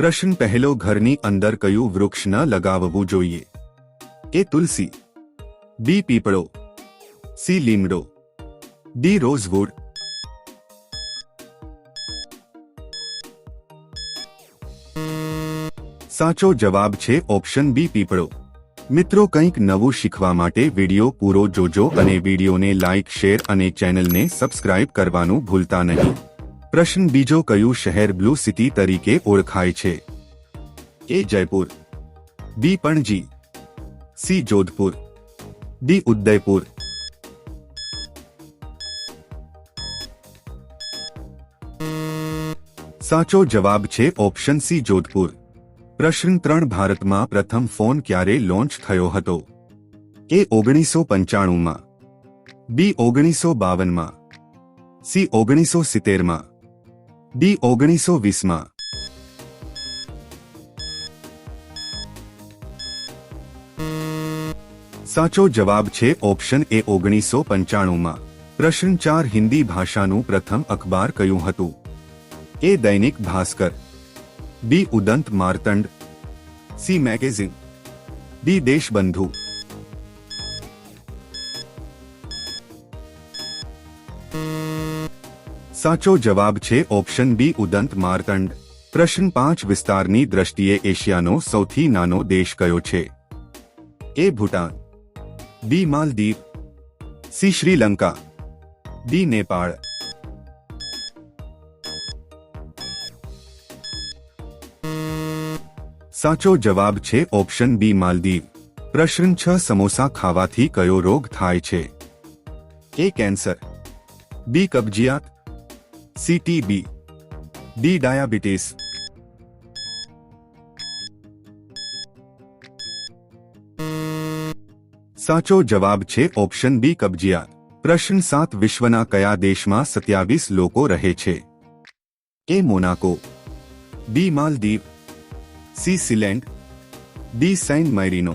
પ્રશ્ન પહેલો, ઘરની અંદર કયું વૃક્ષ ન લગાવવું જોઈએ? એ તુલસી. બી પીપળો. સી લીમડો. ડી રોઝવુડ સાચો જવાબ છે ઓપ્શન બી પીપળો. મિત્રો, કંઈક નવું શીખવા માટે વીડિયો પૂરો જોજો અને વિડીયોને લાઇક શેર અને ચેનલને સબસ્ક્રાઇબ કરવાનું ભૂલતા નહીં. પ્રશ્ન બીજો કયું શહેર બ્લુ સિટી તરીકે ઓળખાય છે? A Jaipur, B Panaji, C Jodhpur, D Udaipur. સાચો જવાબ છે ઓપ્શન સી જોધપુર. પ્રશ્ન ત્રણ, ભારતમાં પ્રથમ ફોન ક્યારે લોન્ચ થયો હતો? એ ઓગણીસો પંચાણુંમાં, બી ઓગણીસો બાવનમાં, સી ઓગણીસો સિત્તેરમાં ડી ઓગણીસો વીસમાં. સાચો જવાબ છે ઓપ્શન એ ઓગણીસો પંચાણુંમાં. પ્રશ્ન ચાર હિન્દી ભાષાનું પ્રથમ અખબાર કયું હતું? A Dainik Bhaskar. B Udant Martand. C magazine. D Deshbandhu. સાચો જવાબ છે ઓપ્શન બી, ઉદંત મારતંડ પ્રશ્ન પાંચ, વિસ્તારની દ્રષ્ટિએ એશિયાનો સૌથી નાનો દેશ કયો છે? A, Bhutan. B, Maldives. C, Sri Lanka. D, Nepal. સાચો જવાબ છે ઓપ્શન બી, માલદીવ. પ્રશ્ન છ, સમોસા ખાવાથી કયો રોગ થાય છે? A, cancer. બી, કબજિયાત. સી ટીબી ડી ડાયાબિટીસ સાચો જવાબ છે ઓપ્શન બી કબજિયાત પ્રશ્ન સાત વિશ્વના કયા દેશમાં સત્યાવીસ લોકો રહે છે A Monaco B Maldives C Sealand D Saint Marino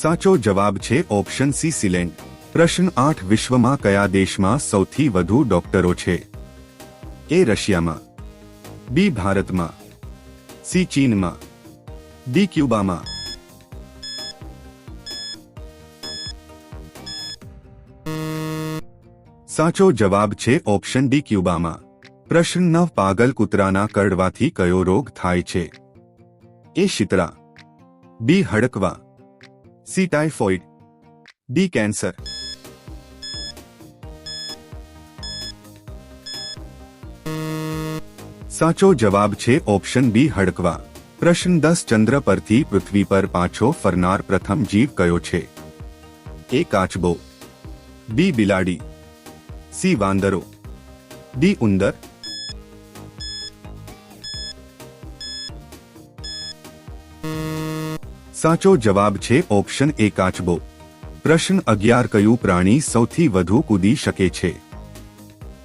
સાચો જવાબ છે ઓપ્શન સી સિલેન્ડ પ્રશ્ન આઠ, વિશ્વમાં કયા દેશમાં સૌથી વધુ ડોક્ટરો છે? એ રશિયામાં બી ભારતમાં સી ચીનમાં ડી ક્યુબામાં. સાચો જવાબ છે ઓપ્શન ડી ક્યુબામાં. પ્રશ્ન નવ પાગલ કૂતરાના કરડવાથી કયો રોગ થાય છે? એ શિતરા બી હડકવા સી ટાઇફોઇડ ડી કેન્સર સાચો જવાબ છે ઓપ્શન બી હડકવા પ્રશ્ન દસ ચંદ્ર પરથી પૃથ્વી પર પાછો ફરનાર પ્રથમ જીવ કયો છે એ કાચબો બી બિલાડી સી વાંદરો ડી ઉંદર સાચો જવાબ છે ઓપ્શન એ કાચબો. પ્રશ્ન અગિયાર, કયું પ્રાણી સૌથી વધુ કૂદી શકે છે?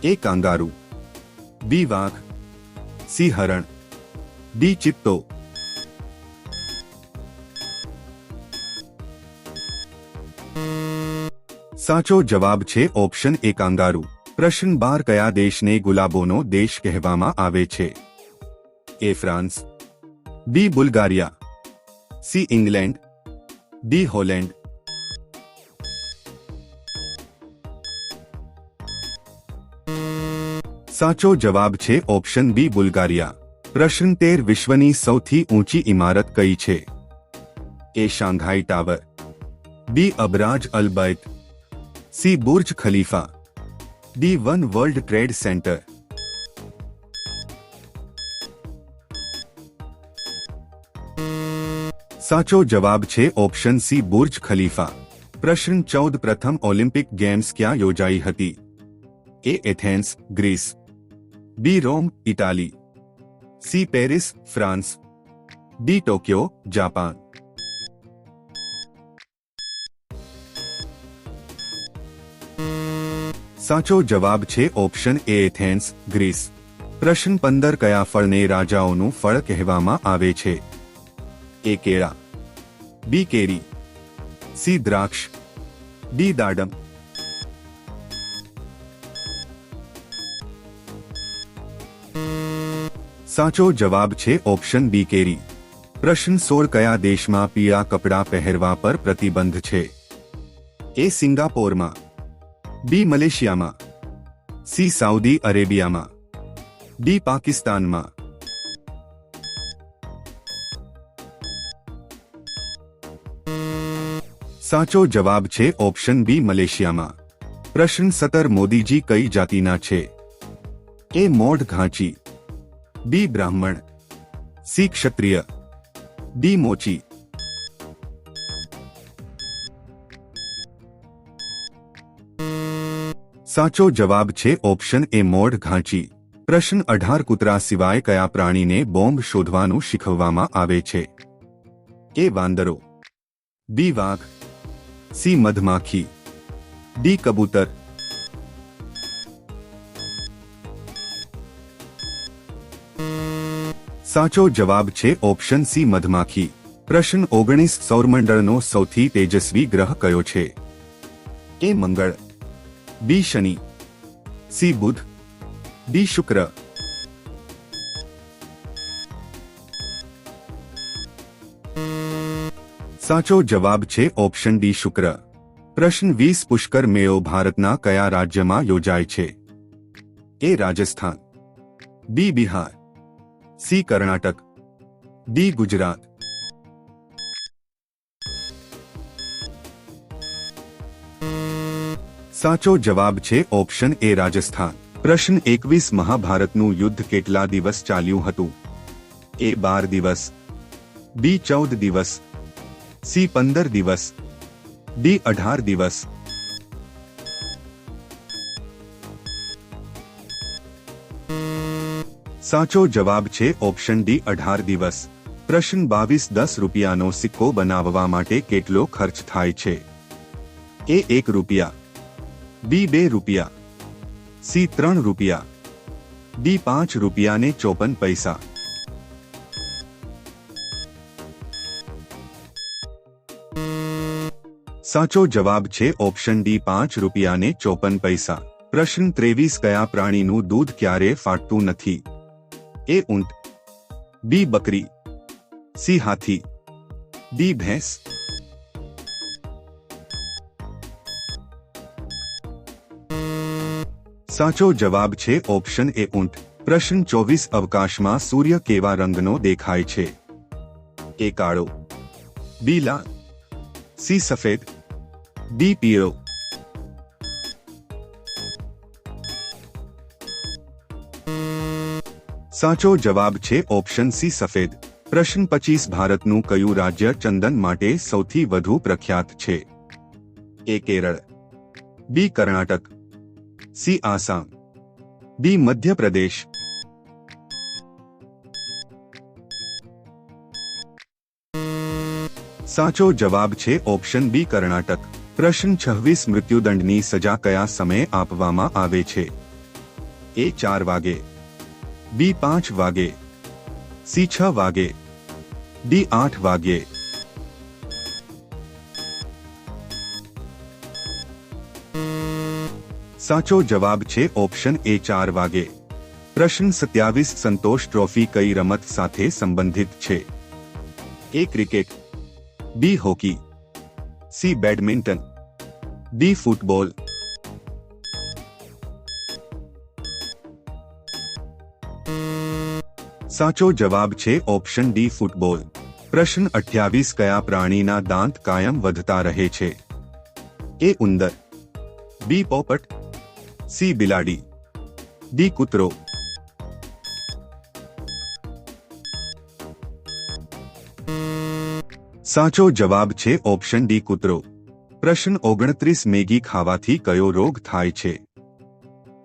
એ કાંગારૂ, બી વાઘ, સી હરણ, ડી ચિત્તો. સાચો જવાબ છે ઓપ્શન એ કાંગારૂ. પ્રશ્ન બાર, કયા દેશને ગુલાબોનો દેશ કહેવામાં આવે છે? A France, B Bulgaria C England D Holland સાચો જવાબ છે ઓપ્શન બી બુલ્ગારિયા પ્રશ્ન તેર વિશ્વની સૌથી ઊંચી ઇમારત કઈ છે A Shanghai tower B Abraj Al Bait C Burj Khalifa D one world trade centre સાચો જવાબ છે ઓપ્શન સી બુર્જ ખલીફા પ્રશ્ન ચૌદ પ્રથમ ઓલિમ્પિક ગેમ્સ ક્યાં યોજાઈ હતી A Athens Greece B Rome Italy C Paris France D Tokyo Japan સાચો જવાબ છે ઓપ્શન એ એથેન્સ ગ્રીસ પ્રશ્ન પંદર કયા ફળને રાજાઓનું ફળ કહેવામાં આવે છે એ કેળા. બી કેરી. સી દ્રાક્ષ. ડી દાડમ. સાચો જવાબ છે ઓપ્શન બી કેરી. પ્રશ્ન સોળ કયા દેશમાં પીળા કપડાં પહેરવા પર પ્રતિબંધ છે? એ સિંગાપોરમાં. બી મલેશિયામાં. સી સાઉદી અરેબિયામાં. ડી પાકિસ્તાનમાં. સાચો જવાબ છે ઓપ્શન બી મલેશિયામાં. પ્રશ્ન સત્તર, મોદીજી કઈ જાતિના છે? એ મોઢ ઘાંચી. બી બ્રાહ્મણ. સી ક્ષત્રિય. ડી મોચી. સાચો જવાબ છે ઓપ્શન એ મોઢ ઘાંચી. પ્રશ્ન અઢાર, કૂતરા સિવાય કયા પ્રાણીને બોમ્બ શોધવાનું શીખવવામાં આવે છે? એ વાંદરો. બી વાઘ સી મધમાખી ડી કબૂતર સાચો જવાબ છે ઓપ્શન સી મધમાખી પ્રશ્ન ઓગણીસ સૌરમંડળનો સૌથી તેજસ્વી ગ્રહ કયો છે? એ મંગળ, બી શનિ, સી બુધ, ડી શુક્ર સાચો જવાબ છે ઓપ્શન ડી શુક્ર. પ્રશ્ન વીસ પુષ્કર મેળો ભારતના કયા રાજ્યમાં યોજાય છે? A Rajasthan. B Bihar. C Karnataka. D Gujarat. સાચો જવાબ છે ઓપ્શન એ રાજસ્થાન. પ્રશ્ન એકવીસ મહાભારતનું યુદ્ધ કેટલા દિવસ ચાલ્યું હતું? એ બાર દિવસ. બી ચૌદ દિવસ. સી પંદર દિવસ. ડી અઢાર દિવસ. સાચો જવાબ છે ઓપ્શન ડી અઢાર દિવસ. પ્રશ્ન બાવીસ દસ રૂપિયાનો સિક્કો બનાવવા માટે કેટલો ખર્ચ થાય છે? એ એક રૂપિયા. બી બે રૂપિયા. સી ત્રણ રૂપિયા. ડી પાંચ રૂપિયાને ચોપન પૈસા. સાચો જવાબ છે ઓપ્શન ડી પાંચ રૂપિયા ને ચોપન પૈસા. પ્રશ્ન ત્રેવીસ, કયા પ્રાણીનું દૂધ ક્યારે ફાટતું નથી? એ ઊંટ, બી બકરી, સી હાથી, ડી ભેંસ. સાચો જવાબ છે ઓપ્શન એ ઊંટ. પ્રશ્ન ચોવીસ, અવકાશમાં સૂર્ય કેવા રંગનો દેખાય છે? એ કાળો, બી લાલ, સી સફેદ ડી સાચો જવાબ છે ઓપ્શન સી સફેદ. પ્રશ્ન પચીસ, ભારતનું કયું રાજ્ય ચંદન માટે સૌથી વધુ પ્રખ્યાત છે? A Kerala. B, Karnataka. C, Assam. D, Madhya Pradesh. સાચો જવાબ છે ઓપ્શન બી, કર્ણાટક. પ્રશ્ન છવ્વીસ મૃત્યુદંડની સજા કયા સમયે આપવામાં આવે છે? એ ચાર વાગે. બી પાંચ વાગે. સી છ વાગે. ડી આઠ વાગે. સાચો જવાબ છે ઓપ્શન એ ચાર વાગે. પ્રશ્ન સત્યાવીસ સંતોષ ટ્રોફી કઈ રમત સાથે સંબંધિત છે? A cricket. B hockey. C badminton, D football. સાચો જવાબ છે ઓપ્શન ડી ફૂટબોલ. પ્રશ્ન અઠ્યાવીસ કયા પ્રાણીના દાંત કાયમ વધતા રહે છે? એ ઉંદર, બી પોપટ, સી બિલાડી, ડી કૂતરો. સાચો જવાબ છે ઓપ્શન ડી કૂતરો. પ્રશ્ન ઓગણત્રીસ મેગી ખાવાથી કયો રોગ થાય છે?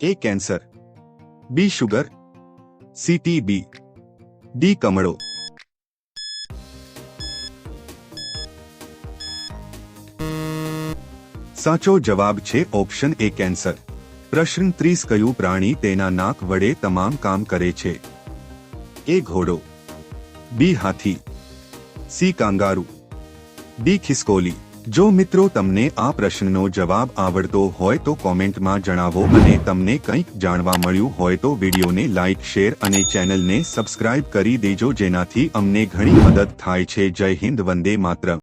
A cancer. B sugar. C TB D કમળો. સાચો જવાબ છે ઓપ્શન એ કેન્સર. પ્રશ્ન ત્રીસ કયું પ્રાણી તેના નાક વડે તમામ કામ કરે છે? એ ઘોડો. બી હાથી. C kangaroo. ડી ખિસકોલી. જો મિત્રો તમને આ પ્રશ્નનો જવાબ આવડતો હોય તો કોમેન્ટમાં જણાવો અને તમને કંઈક જાણવા મળ્યું હોય તો વિડીયોને લાઇક શેર અને ચેનલને સબસ્ક્રાઇબ કરી દેજો જેનાથી અમને ઘણી મદદ થાય છે. જય હિન્દ, વંદે માતરમ.